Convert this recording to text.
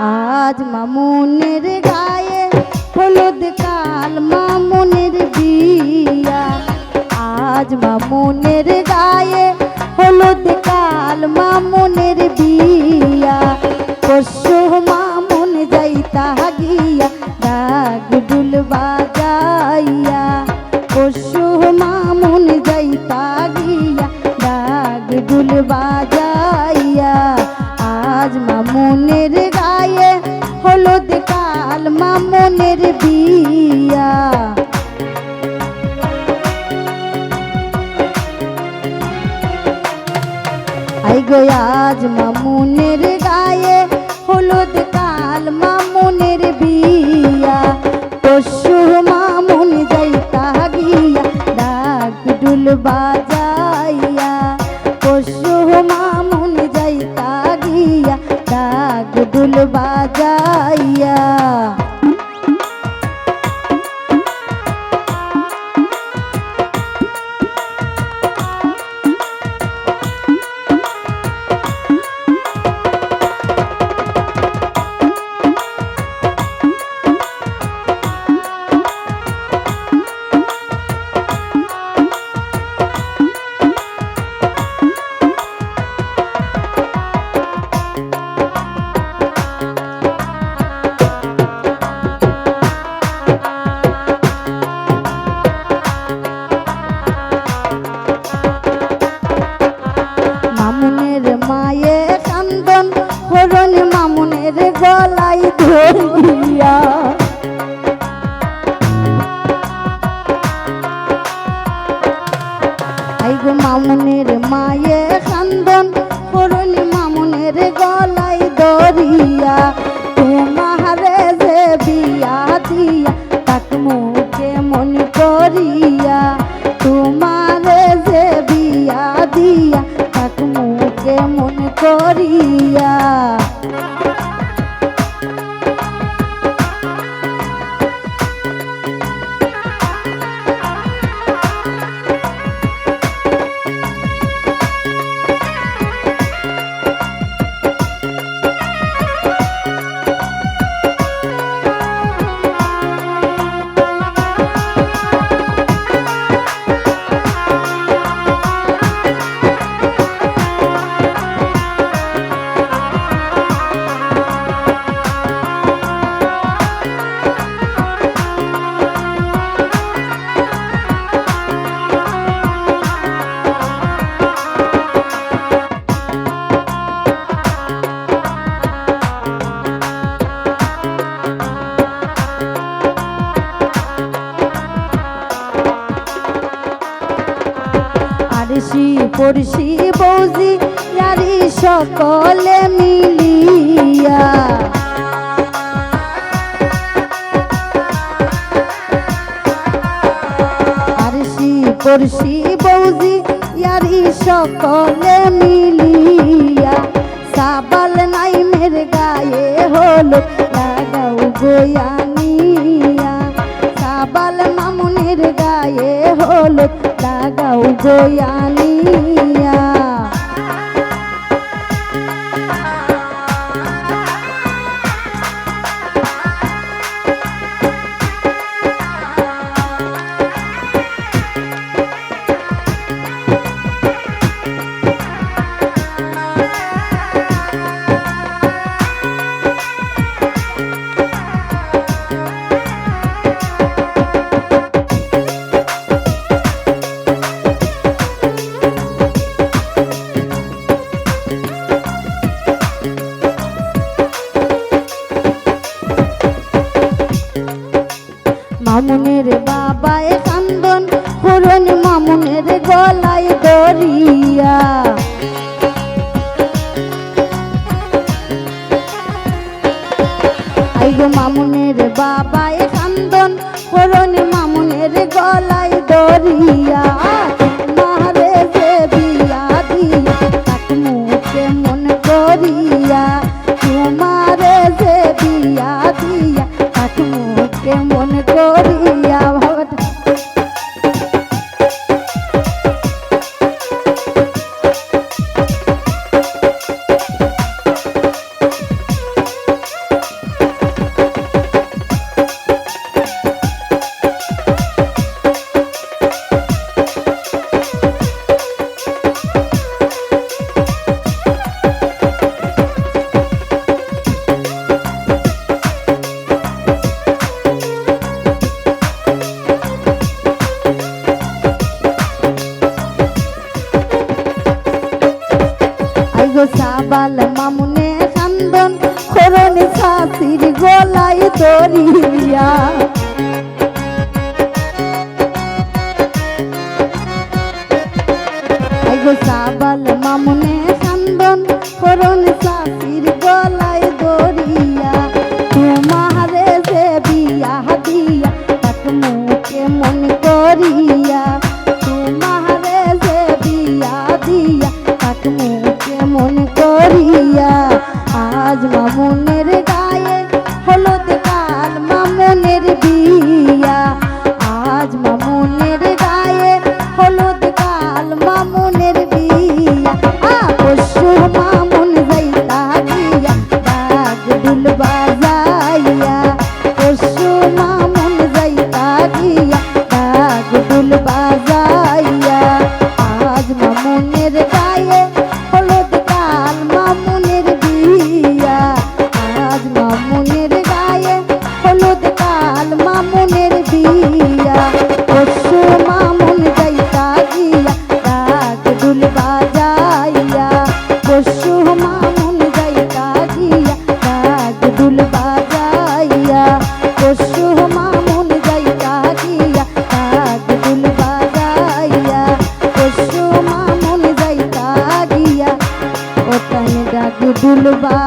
আজ মামুনের গায়ে হলুদ কাল, মামুনের বিয়া। আজ মামুনের গায়ে হলুদ কাল, মামুনের বিয়া। পশু মামুন যাইতা গিয়া, ডাক ডুল বাজাইয়া। পশু মামুন যাইতা গিয়া, ডাক ডুল বাজাইয়া। আজ মামুনের গায়ে হলুদ কাল, মামুনের বিয়া। আই আজ মামুনের গায়ে হলুদ কাল, মামুনের বিয়া। পশু মামুন যাইতা গিয়া, ডাক ডুল বাজাইয়া গলাই ধরিয়া আই মামুনের মায়ে কান্দন হরণ মামুনের গলাই ধরিয়া তোমারে যে বিয়া দিয়া, তাক মুখে মন করিয়া। তোমারে যে বিয়া দিয়া, তাক মুখে মন করিয়া। আরশি পড়শি বৌজি ইয়ারি সকলে মিলিয়া। আরশি পড়শি বৌজি ইয়ারি সকলে মিলিয়া। সাবাল নাই মের গায়ে হলো লাগাও গোয়ানিয়া লাগাও দরিয়া গলায় Ne devaye ভালোবাস